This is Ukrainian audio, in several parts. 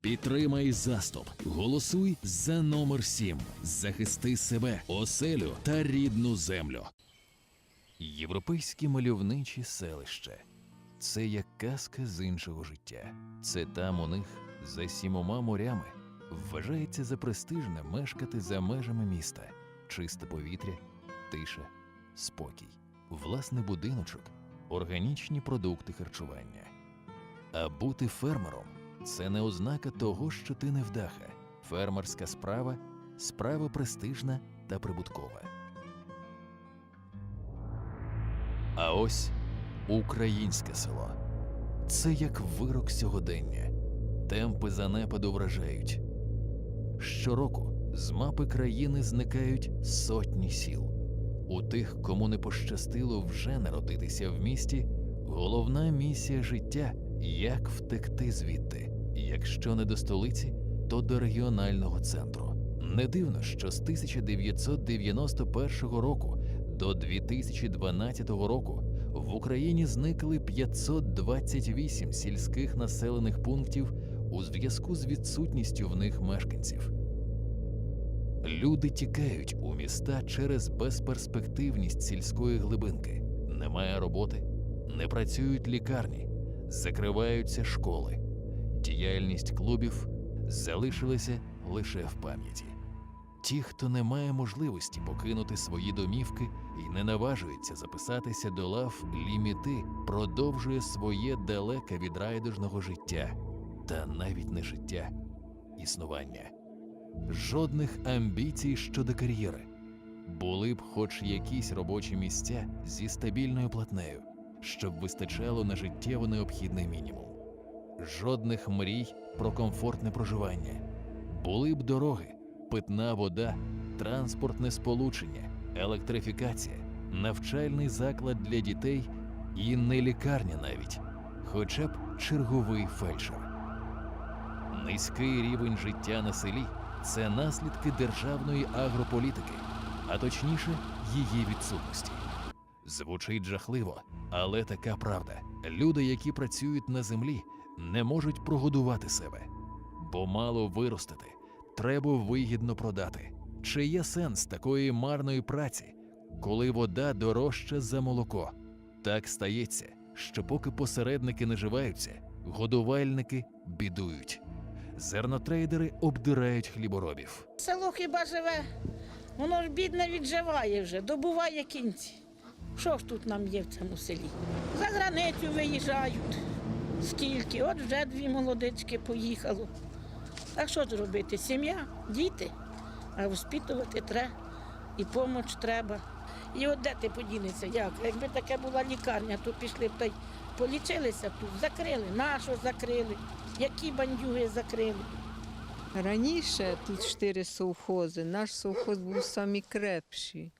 Підтримай заступ. Голосуй за номер 7. Захисти себе, оселю та рідну землю. Європейські мальовничі селища. Це як казка з іншого життя. Це там у них за сімома морями. Вважається за престижне мешкати за межами міста. Чисте повітря, тиша, спокій, власний будиночок, органічні продукти харчування. А бути фермером це не ознака того, що ти невдаха. Фермерська справа справа престижна та прибуткова. А ось українське село. Це як вирок сьогодення. Темпи занепаду вражають. Щороку з мапи країни зникають сотні сіл. У тих, кому не пощастило вже народитися в місті, головна місія життя як втекти звідти. Якщо не до столиці, то до регіонального центру. Не дивно, що з 1991 року до 2012 року в Україні зникли 528 сільських населених пунктів у зв'язку з відсутністю в них мешканців. Люди тікають у міста через безперспективність сільської глибинки. Немає роботи, не працюють лікарні, закриваються школи. Діяльність клубів залишилася лише в пам'яті. Ті, хто не має можливості покинути свої домівки і не наважується записатися до лав ліміти, продовжує своє далеке від райдужного життя, та навіть не життя, існування. Жодних амбіцій щодо кар'єри. Були б хоч якісь робочі місця зі стабільною платнею, щоб вистачало на життєво необхідний мінімум. Жодних мрій про комфортне проживання. Були б дороги, питна вода, транспортне сполучення, електрифікація, навчальний заклад для дітей і не лікарня навіть, хоча б черговий фельдшер. Низький рівень життя на селі це наслідки державної агрополітики, а точніше, її відсутності. Звучить жахливо, але така правда. Люди, які працюють на землі, не можуть прогодувати себе, бо мало виростити, треба вигідно продати. Чи є сенс такої марної праці, коли вода дорожча за молоко? Так стається, що поки посередники наживаються, годувальники бідують. Зернотрейдери обдирають хліборобів. Село хіба живе, воно ж бідне відживає вже, добуває кінці. Що ж тут нам є в цьому селі? За границю виїжджають. Скільки? От вже дві молодички поїхало. Так що ж робити? Сім'я, діти, а воспитувати треба, і помоч треба. І от де ти подінешся? Як? Якби таке була лікарня, то пішли б та й полічилися тут, закрили. Нащо закрили? Які бандюги закрили? Раніше тут чотири совхози. Наш совхоз був крепші.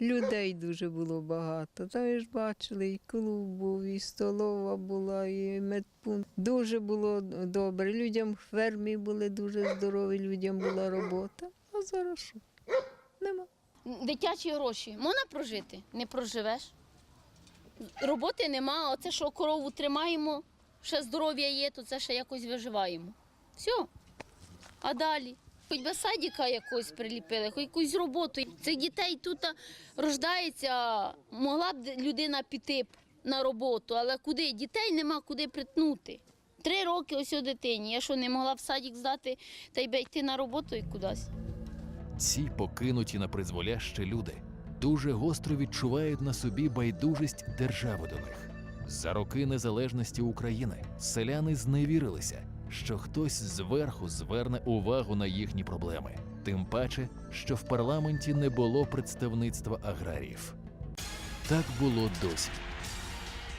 Людей дуже було багато. Та ж бачили, і клуб був, і столова була, і медпункт. Дуже було добре. Людям фермі були дуже здорові, людям була робота. А зараз що? Нема. Дитячі гроші можна прожити? Не проживеш. Роботи нема, оце що корову тримаємо, ще здоров'я є, то це ще якось виживаємо. Все. А далі? Хоч би садіка якось приліпили, хоч якусь роботу. Цих дітей тут рождається, могла б людина піти на роботу, але куди? Дітей нема куди притнути. Три роки ось у дитині. Я що не могла в садік здати та й би йти на роботу і кудись. Ці покинуті на призволяще люди дуже гостро відчувають на собі байдужість держави до них. За роки незалежності України селяни зневірилися, що хтось зверху зверне увагу на їхні проблеми, тим паче, що в парламенті не було представництва аграріїв. Так було досі.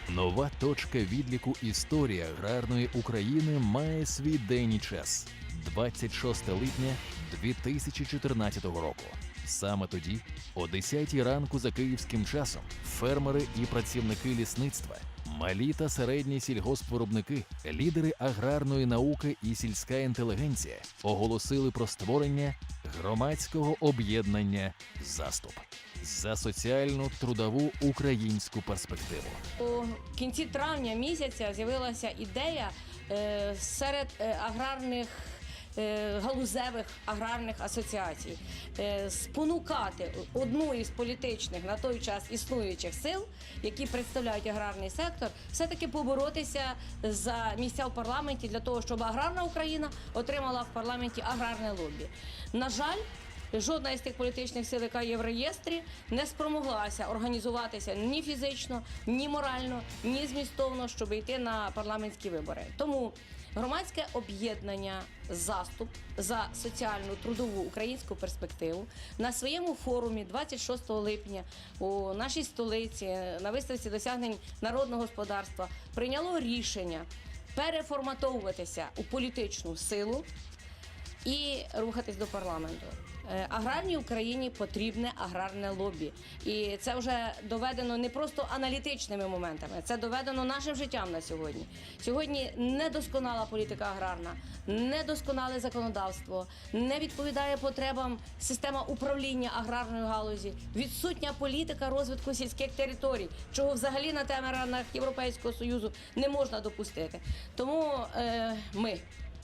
Нова точка відліку історії аграрної України має свій день і час 26 липня 2014 року. Саме тоді, о 10 ранку за київським часом, фермери і працівники лісництва, малі та середні сільгоспвиробники, лідери аграрної науки і сільська інтелігенція оголосили про створення громадського об'єднання Заступ за соціальну трудову українську перспективу. У кінці травня місяця з'явилася ідея е, серед е, аграрних. Е, Галузевих аграрних асоціацій е, спонукати одну із політичних на той час існуючих сил, які представляють аграрний сектор, все-таки поборотися за місця в парламенті для того, щоб аграрна Україна отримала в парламенті аграрне лобі. На жаль, Жодна із тих політичних сил, яка є в реєстрі, не спромоглася організуватися ні фізично, ні морально, ні змістовно, щоб йти на парламентські вибори. Тому громадське об'єднання заступ за соціальну трудову українську перспективу на своєму форумі 26 липня у нашій столиці на виставці досягнень народного господарства прийняло рішення переформатовуватися у політичну силу і рухатись до парламенту. Е, Аграрній Україні потрібне аграрне лобі, і це вже доведено не просто аналітичними моментами, це доведено нашим життям на сьогодні. Сьогодні недосконала політика аграрна, недосконале законодавство, не відповідає потребам система управління аграрної галузі, відсутня політика розвитку сільських територій, чого взагалі на темерах Європейського союзу не можна допустити. Тому е, ми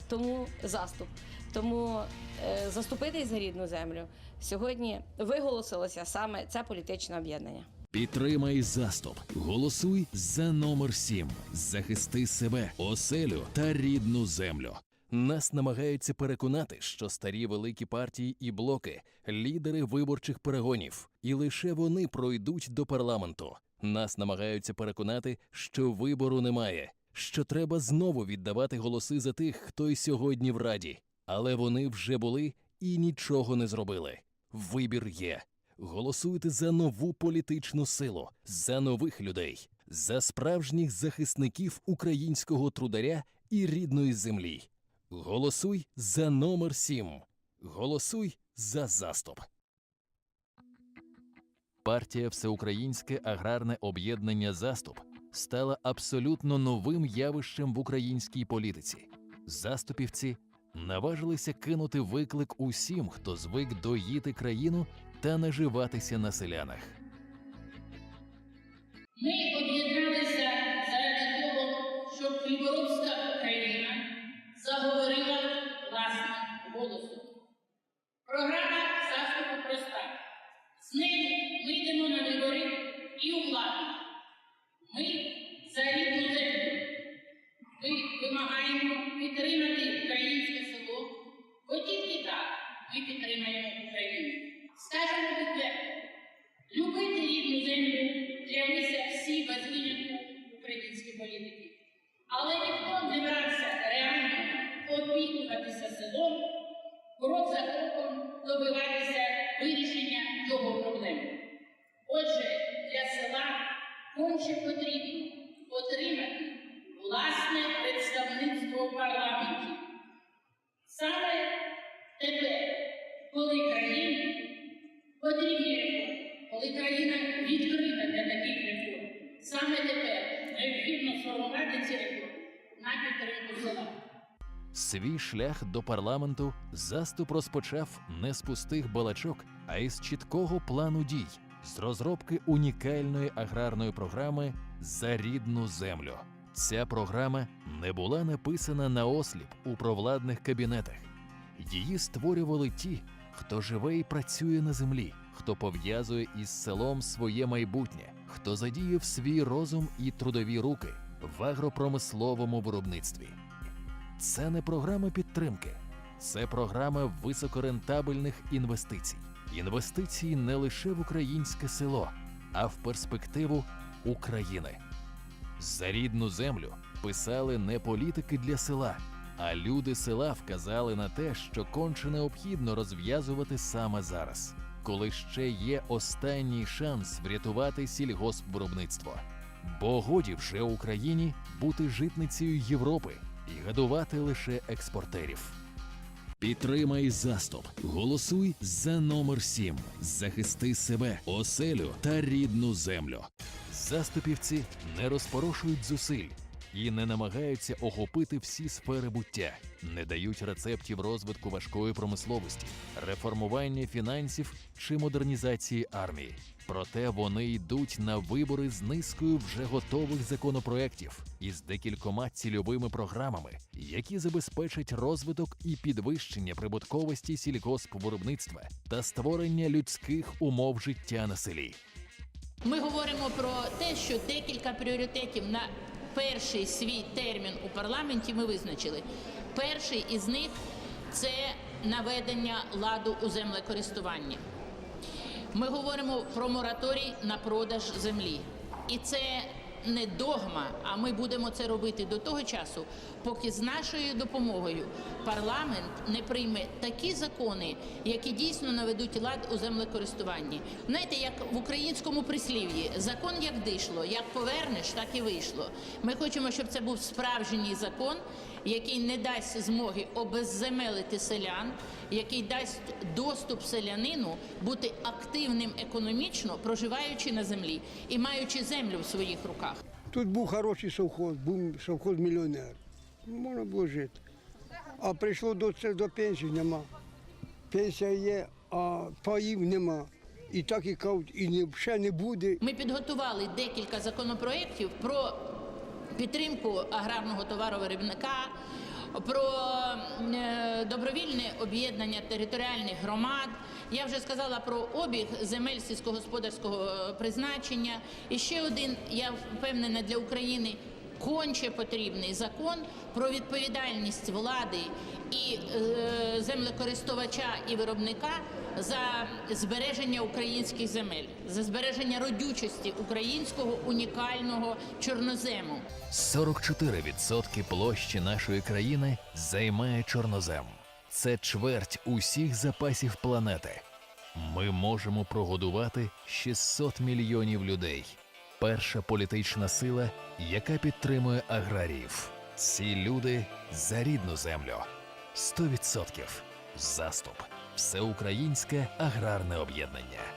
тому заступ. Тому е, заступитись за рідну землю сьогодні виголосилося саме це політичне об'єднання. Підтримай заступ. Голосуй за номер 7. Захисти себе, оселю та рідну землю. Нас намагаються переконати, що старі великі партії і блоки лідери виборчих перегонів, і лише вони пройдуть до парламенту. Нас намагаються переконати, що вибору немає, що треба знову віддавати голоси за тих, хто й сьогодні в раді. Але вони вже були і нічого не зробили. Вибір є. Голосуйте за нову політичну силу, за нових людей, за справжніх захисників українського трударя і рідної землі. Голосуй за номер 7. Голосуй за заступ. Партія Всеукраїнське аграрне об'єднання Заступ стала абсолютно новим явищем в українській політиці. Заступівці наважилися кинути виклик усім, хто звик доїти країну та наживатися на селянах. Ми об'єдналися заради того, щоб хліборобська Україна заговорила власним голосом. Програма заступу проста. З нею ми йдемо на вибори і у владу. Але ніхто не брався реально опікуватися селом, крок за кроком добиватися вирішення його проблем. Отже, для села конче потрібно отримати власне представництво в парламенті. Саме тепер, коли країні потрібні реформи, коли країна відкрита для таких реформ, саме тепер необхідно сформувати ці реформи на підтримку. Свій шлях до парламенту заступ розпочав не з пустих балачок, а із чіткого плану дій, з розробки унікальної аграрної програми за рідну землю. Ця програма не була написана наосліп у провладних кабінетах. Її створювали ті, хто живе і працює на землі, хто пов'язує із селом своє майбутнє, хто задіяв свій розум і трудові руки в агропромисловому виробництві. Це не програма підтримки, це програма високорентабельних інвестицій. Інвестиції не лише в українське село, а в перспективу України. За рідну землю писали не політики для села, а люди села вказали на те, що конче необхідно розв'язувати саме зараз, коли ще є останній шанс врятувати сільгоспвиробництво. Бо годі вже Україні бути житницею Європи і годувати лише експортерів. Підтримай заступ. Голосуй за номер 7. Захисти себе, оселю та рідну землю. Заступівці не розпорошують зусиль і не намагаються охопити всі сфери буття, не дають рецептів розвитку важкої промисловості, реформування фінансів чи модернізації армії. Проте вони йдуть на вибори з низкою вже готових законопроєктів із декількома цільовими програмами, які забезпечать розвиток і підвищення прибутковості сільгоспвиробництва та створення людських умов життя на селі. Ми говоримо про те, що декілька пріоритетів на перший свій термін у парламенті ми визначили. Перший із них це наведення ладу у землекористуванні. Ми говоримо про мораторій на продаж землі. І це не догма, а ми будемо це робити до того часу, поки з нашою допомогою парламент не прийме такі закони, які дійсно наведуть лад у землекористуванні. Знаєте, як в українському прислів'ї закон як дишло, як повернеш, так і вийшло. Ми хочемо, щоб це був справжній закон, який не дасть змоги обезземелити селян, який дасть доступ селянину бути активним економічно, проживаючи на землі і маючи землю в своїх руках. Тут був хороший совхоз, був совхоз мільйонер. Можна було жити. А прийшло до, це, до пенсії, нема. Пенсія є, а паїв нема. І так і кажуть, і не, ще не буде. Ми підготували декілька законопроєктів про підтримку аграрного товаровиробника, про е, добровільне об'єднання територіальних громад. Я вже сказала про обіг земель сільськогосподарського е, призначення. І ще один, я впевнена, для України конче потрібний закон про відповідальність влади і е, землекористувача і виробника за збереження українських земель, за збереження родючості українського унікального чорнозему. 44% площі нашої країни займає чорнозем. Це чверть усіх запасів планети. Ми можемо прогодувати 600 мільйонів людей. Перша політична сила, яка підтримує аграріїв. Ці люди за рідну землю. 100% заступ. Всеукраїнське аграрне об'єднання.